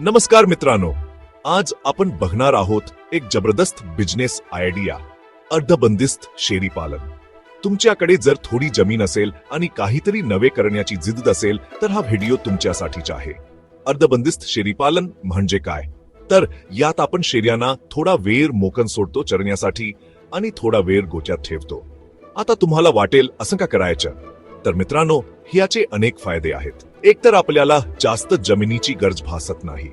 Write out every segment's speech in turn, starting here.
नमस्कार मित्रांनो आज आपण बघणार आहोत एक जबरदस्त बिझनेस आयडिया अर्धबंदिस्त शेरी पालन. तुमच्याकडे जर थोडी जमीन असेल आणि काहीतरी नवे करण्याची जिद्द असेल तर हा व्हिडिओ तुमच्यासाठीचा आहे. अर्धबंदिस्त शेरी पालन म्हणजे काय? तर यात आपण शेर्यांना थोडा वेळ मोकन सोडतो चरण्यासाठी आणि थोडा वेळ गोच्यात ठेवतो. आता तुम्हाला वाटेल असं का करायचं? तर मित्रांनो ह्याचे अनेक फायदे आहेत. एकतर आपल्याला जास्त जमिनीची गरज भासत नाही.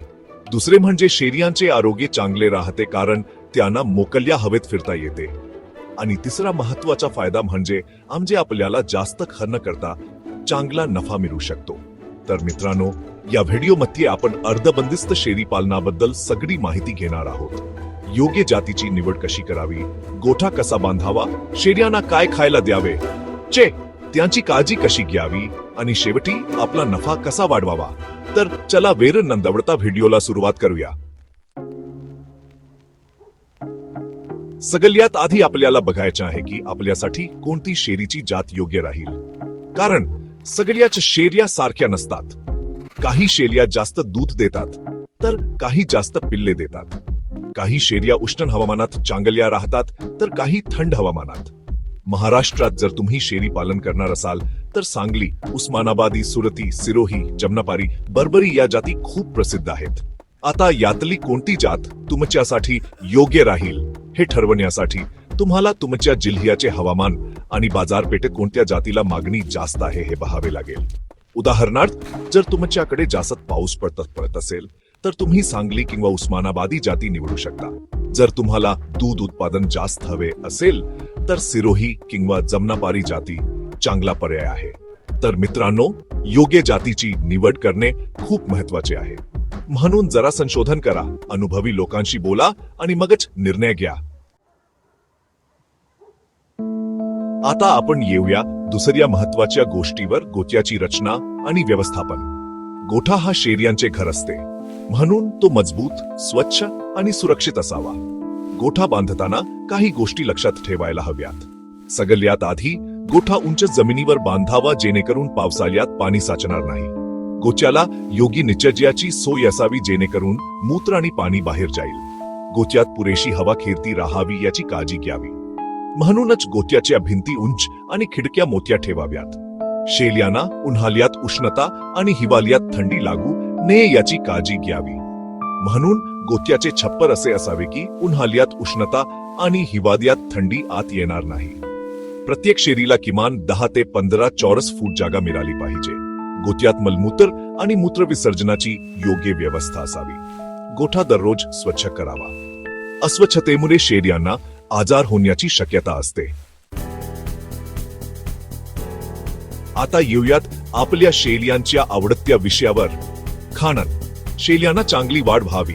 दुसरे म्हणजे शेरियांचे आरोग्य चांगले राहते कारण त्यांना मोकल्या हवेत फिरता येते. आणि तिसरा महत्त्वाचा फायदा म्हणजे आमचे आपल्याला जास्त खर्च करता चांगला नफा मिळू शकतो. तर मित्रांनो या व्हिडिओमध्ये आपण अर्धबंदिस्त शेरी पालनाबद्दल सगळी माहिती घेणार आहोत. योग्य जातीची निवड कशी करावी? गोठा कसा बांधावा? शेर्यांना काय खायला द्यावे? चे त्यांची काळजी कशी घ्यावी आणि शेवटी आपला नफा कसा वाढवावा? तर चला वेर नंदवडता व्हिडिओला सुरुवात करूया. सगळ्यात आधी आपल्याला बघायचं आहे की आपल्यासाठी कोणती शेरीची जात योग्य राहील. कारण सगळ्याच शेर्या सारख्या नसतात. काही शेर्या जास्त दूध देतात तर काही जास्त पिल्ले देतात. काही शेर्या उष्ण हवामानात चांगल्या राहतात तर काही थंड हवामानात. महाराष्ट्रात जर तुम्ही शेरी पालन करणार असाल तर सांगली उस्मानाबादी सुरती सिरोही जमनापारी बर्बरी या जाती खूप प्रसिद्ध आहेत. आता यातली कोणती जात तुमच्यासाठी योग्य राहील हे ठरवण्यासाठी तुम्हाला तुमच्या जिल्ह्याचे हवामान आणि बाजारपेठेत कोणत्या जातीला मागणी जास्त आहे हे पाहावे लागेल. उदाहरणार्थ जर तुमच्याकडे जास्त पाऊस पडत पडत असेल तर तुम्ही सांगली किंवा उस्मानाबादी जाती निवडू शकता. जर तुम्हाला दूध उत्पादन जास्त हवे असेल तर सिरोही किंवा जमनापारी जाती चांगला पर्याय आहे. तर मित्रांनो योग्य जातीची निवड करणे खूप महत्त्वाचे आहे. म्हणून जरा संशोधन करा अनुभवी लोकांशी बोला आणि मगच निर्णय घ्या. आता आपण येऊया दुसऱ्या महत्त्वाच्या गोष्टीवर गोत्याची रचना आणि व्यवस्थापन. गोठा हा शेर्यांचे घर असते. म्हणून तो मजबूत स्वच्छ आणि सुरक्षित असावा. गोठा बांधताना काही गोष्टी लक्षात ठेवायला हव्यात. सगळ्यात आधी गोठा उंच जमिनीवर बांधावा जेणेकरून पावसाळ्यात पाणी साचणार नाही. गोच्याला योगी निचर्याची सोय असावी जेणेकरून मूत्र आणि पाणी बाहेर जाईल. गोत्यात पुरेशी हवा खेळती राहावी याची काळजी घ्यावी. म्हणूनच गोत्याच्या भिंती उंच आणि खिडक्या मोत्या ठेवाव्यात. शेल्यांना उन्हाळ्यात उष्णता आणि हिवाळ्यात थंडी लागू नये याची काळजी घ्यावी. म्हणून गोत्याचे छप्पर असे असावे की उन्हाळ्यात उष्णता आणि हिवाळ्यात थंडी आत येणार नाही. प्रत्येक शेरीला किमान दहा ते पंधरा चौरस फूट जागा मिळाली पाहिजे. गोत्यात मलमूत्र आणि मूत्र विसर्जनाची योग्य व्यवस्था असावी. गोठा दररोज स्वच्छ करावा. अस्वच्छतेमुळे शेरियांना आजार होण्याची शक्यता असते. आता येऊयात आपल्या शेलियांच्या आवडत्या विषयावर. खाणन. शेलियांना चांगली वाढ व्हावी.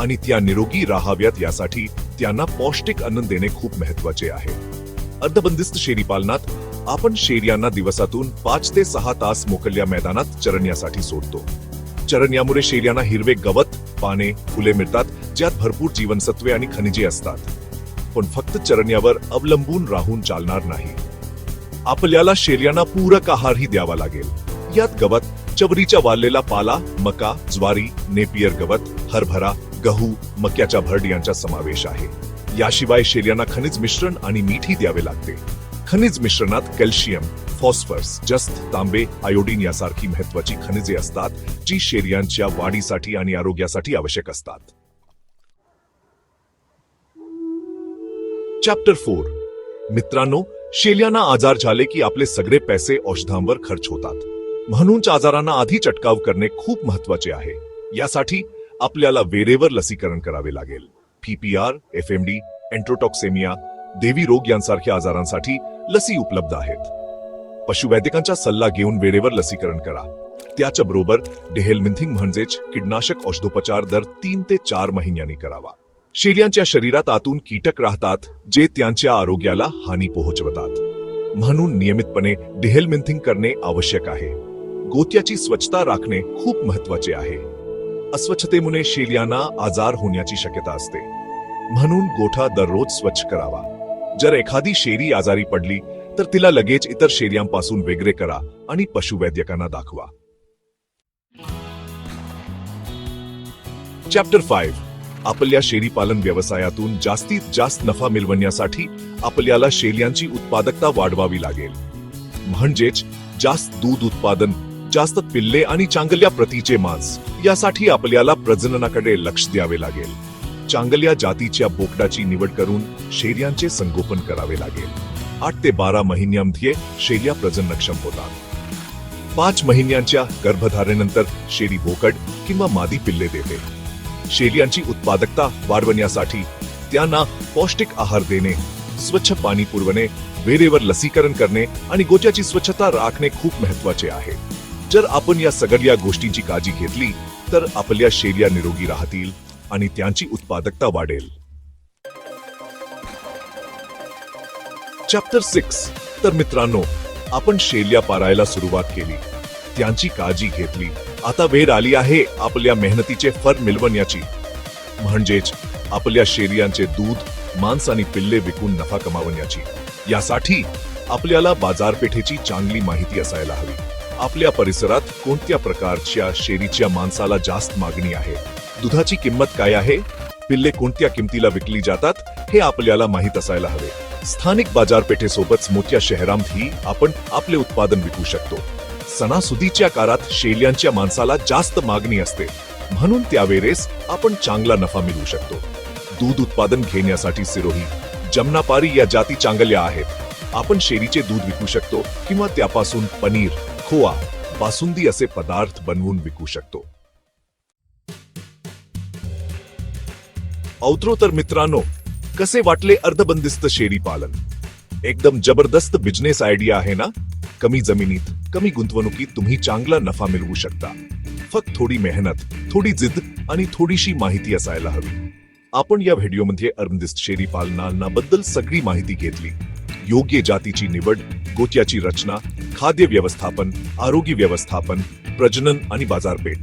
आणि त्या निरोगी राहाव्यात यासाठी त्यांना पौष्टिक अन्न देणे खूप महत्त्वाचे आहे. अर्धबंदिस्त शेरी पालनात आपण शेर्यांना दिवसातून पाच ते सहा तास मोकल्या मैदानात चरण्यासाठी सोडतो. चरण्यामुळे शेर्यांना हिरवे गवत पाने फुले मिळतात ज्यात भरपूर जीवनसत्वे आणि खनिजे असतात. पण फक्त चरण्यावर अवलंबून राहून चालणार नाही. आपल्याला शेर्यांना पूरक आहारही द्यावा लागेल. यात गवत चवरीच्या वाळलेला पाला मका ज्वारी नेपियर गवत हरभरा गहू मक्याच्या भरड यांचा समावेश आहे. याशिवाय शेर्यांना खनिज मिश्रण आणि मीठही द्यावे लागते. खनिज मिश्रणात कॅल्शियम फॉस्फरस जस्त तांबे आयोडीन यासारखी महत्वाची खनिजे असतात जी शेर्यांच्या वाढीसाठी आणि आरोग्यासाठी आवश्यक असतात. चॅप्टर फोर मित्रांनो शेल्यांना आजार झाले की आपले सगळे पैसे औषधांवर खर्च होतात. म्हणूनच आजारांना आधी चटकाव करणे खूप महत्त्वाचे आहे. यासाठी आपल्याला वेरेवर लसीकरण करावे लागेल. PPR F M D enterotoxaemia देवी रोग यांसारख्या आजारांसाठी लसी उपलब्ध आहेत. पशुवैद्यकांचा सल्ला घेऊन वेळेवर लसीकरण करा. त्याच्या बरोबर डेहेलमिंथिंग म्हणजेच कीटनाशक औषधोपचार दर तीन ते चार महिन्यांनी करावा. शेळ्यांच्या शरीरात आतून कीटक राहतात जे त्यांच्या आरोग्याला हानी पोहोचवतात. म्हणून नियमितपणे डेहेलमिंथिंग करणे आवश्यक आहे. गोत्याची स्वच्छता राखणे खूप महत्त्वाचे आहे. अस्वच्छतेमुळे शेळ्यांना आजार होण्याची शक्यता असते. म्हणून गोठा दररोज स्वच्छ करावा. जर एखादी शेरी आजारी पडली तर तिला लगेच इतर शेर्यांपासून वेगळे करा आणि पशुवैद्यकांना दाखवा. चॅप्टर फाईव्ह आपल्या शेळी पालन व्यवसायातून जास्तीत जास्त नफा मिळवण्यासाठी आपल्याला शेळ्यांची उत्पादकता वाढवावी लागेल. म्हणजेच जास्त दूध उत्पादन जास्त पिल्ले आणि चांगल्या प्रतीचे मांस. यासाठी आपल्याला प्रजननाकडे लक्ष द्यावे लागेल. चांगल्या जातीच्या बोकडाची निवड करून शेर्यांचे संगोपन करावे लागेल. आठ ते बारा महिन्यांमध्ये शेर्या प्रजननक्षम होतात. पाच महिन्यांच्या गर्भधारणेनंतर शेळी बोकड किंवा मादी पिल्ले देते. शेळ्यांची उत्पादकता वाढवण्यासाठी त्यांना पौष्टिक आहार देणे स्वच्छ पाणी पुरवणे वेळेवर लसीकरण करणे आणि गोट्याची स्वच्छता राखणे खूप महत्त्वाचे आहे. जर आपण या सगळ्या गोष्टींची काळजी घेतली तर आपल्या शेर्या निरोगी राहतील आणि त्यांची उत्पादकता वाढेल. चॅप्टर सिक्स तर मित्रांनो आपण शेल्या पारायला सुरुवात केली. त्यांची काळजी घेतली. आता वेळ आली आहे आपल्या मेहनतीचे फर मिळवण्याची. म्हणजेच आपल्या शेरियांचे दूध मांस आणि पिल्ले विकून नफा कमावण्याची. यासाठी आपल्याला बाजारपेठेची चांगली माहिती असायला हवी. आपल्या परिसरात कोणत्या प्रकारच्या शेरीच्या मांसाला जास्त मागणी आहे? दुधाची किंमत काय आहे? पिल्ले कोणत्या किमतीला विकली जातात? हे आपल्याला माहीत असायला हवे. स्थानिक बाजारपेठेसोबत मोठ्या शहरांतही आपण आपले उत्पादन विकू शकतो. सणासुदीच्या काळात शेल्यांच्या माणसाला जास्त मागणी असते. म्हणून त्यावेळेस आपण चांगला नफा मिळवू शकतो. दूध उत्पादन घेण्यासाठी सिरोही जमनापारी या जाती चांगल्या आहेत. आपण शेरीचे दूध विकू शकतो किंवा त्यापासून पनीर खोवा बासुंदी असे पदार्थ बनवून विकू शकतो. औत्रो तर मित्रांनो कसे वाटले अर्धबंदिस्त शेळी पालन? एकदम जबरदस्त बिझनेस आयडिया आहे ना? कमी जमिनीत कमी गुंतवणुकीत तुम्ही चांगला नफा मिळवू शकता. फक्त थोडी मेहनत थोडी जिद्द आणि थोडीशी माहिती असायला हवी. आपण या व्हिडिओमध्ये अर्धबंदिस्त शेळी पालनाबद्दल सगळी माहिती घेतली. योग्य जातीची निवड गोट्याची रचना खाद्य व्यवस्थापन आरोग्य व्यवस्थापन प्रजनन आणि बाजारपेठ.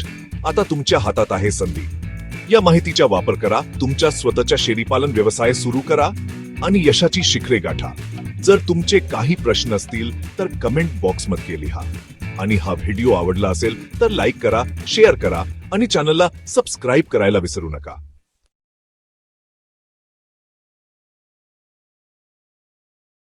आता तुमच्या हातात आहे संधी. या माहितीचा वापर करा तुमच्या स्वतःच्या शेळीपालन व्यवसाय सुरू करा आणि यशाची शिखरे गाठा. जर तुमचे काही प्रश्न असतील तर कमेंट बॉक्समध्ये लिहा. आणि हा व्हिडिओ आवडला असेल तर लाईक करा शेअर करा आणि चॅनलला सबस्क्राईब करायला विसरू नका.